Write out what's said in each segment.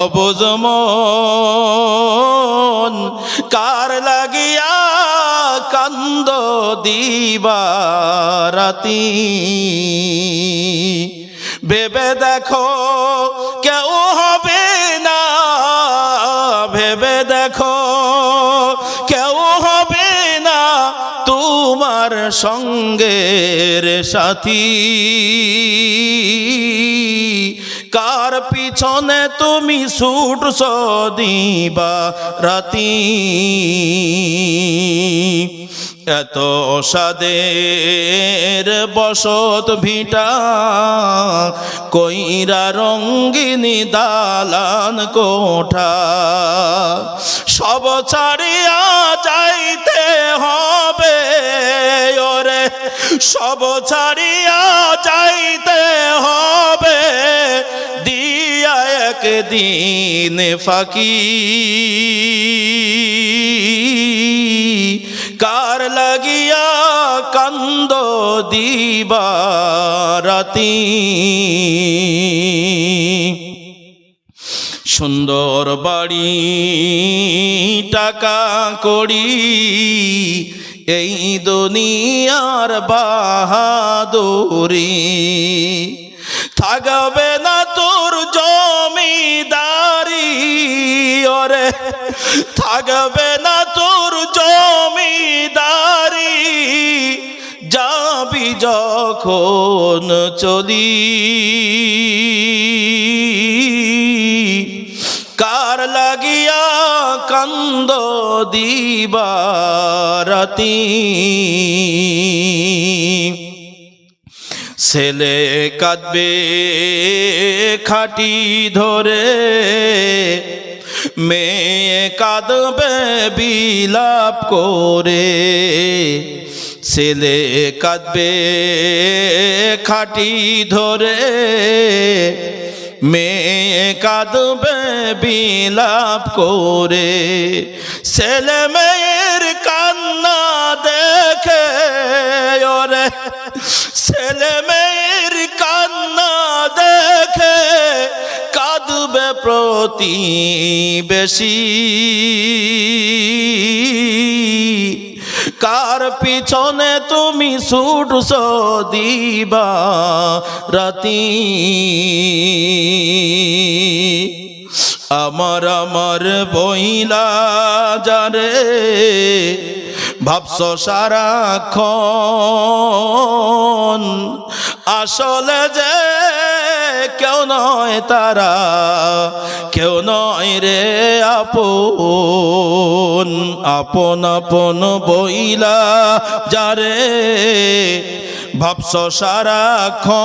বুঝমন কার লাগিয়া কান্দ দিবারাতি? ভেবে দেখো কেউ হবে না, ভেবে দেখো কেউ হবে না তোমার সঙ্গের সাথী। পিছনে তুমি ছুট দিবা রাতি। এত সাদের বসত ভিটা কইরা রঙ্গিনী দালান কোঠা। সব ছাড়িয়া যাইতে হবে, ওরে। সব ছাড়িয়া যাইতে একদিন ফাঁকি। কার লাগিয়া কান্দ দিবারাতি? সুন্দর বাড়ি টাকা করি এই দুনিয়ার বাহাদুরি। থাকবে না ওরে থাকবে না তোর জমিদারি। যাবি যখন চলি। কার লাগিয়া কান্দ দিবারাতি? ছেলে কাঁদবে খাটি ধরে। মেয়ে কাঁদবে, বিলাপ করে। ছেলে কাঁদবে, খাটি ধরে। মেয়ে কাঁদবে, বিলাপ করে। ছেলে মেয়ের কান্না দেখে, ওরে। ছেলে মেয়ের কাঁদবে প্রতি বেশি। কার পিছনে তুমি ছুটছ দিবা রাতি? আমার আমার বইলা যারে, ভাবছ সারাক্ষণ। আসলে যে কেউ নয় তারা, কেউ নয় রে আপন। আপন আপন বইলা যারে, ভাবছ সারাক্ষণ।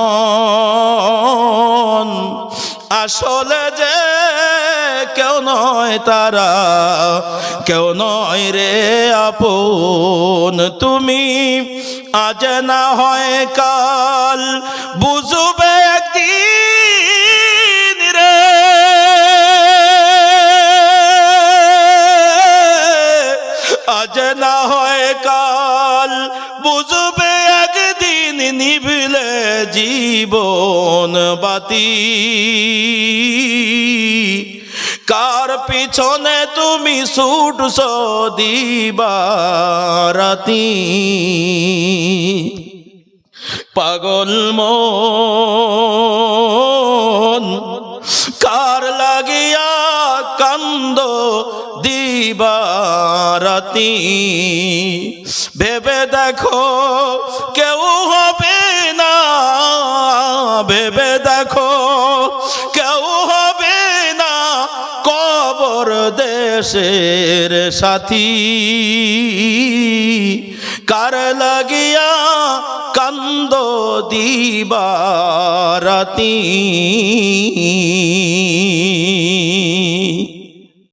আসলে যে কেউ নয় তারা, কেউ নয় রে আপন। তুমি আজ না হয় কাল বুঝবে আজ না হয় কাল। বুঝবে একদিন নিভিলে জীবন বাতি। কার পিছনে তুমি ছুটছ দিবারাতি পাগল মন। দিবারাতি ভেবে দেখো কেউ হবে না। ভেবে দেখো কেউ হবে না। কবর দেশের সাথী। কার লাগিয়া কান্দ দিবারাতি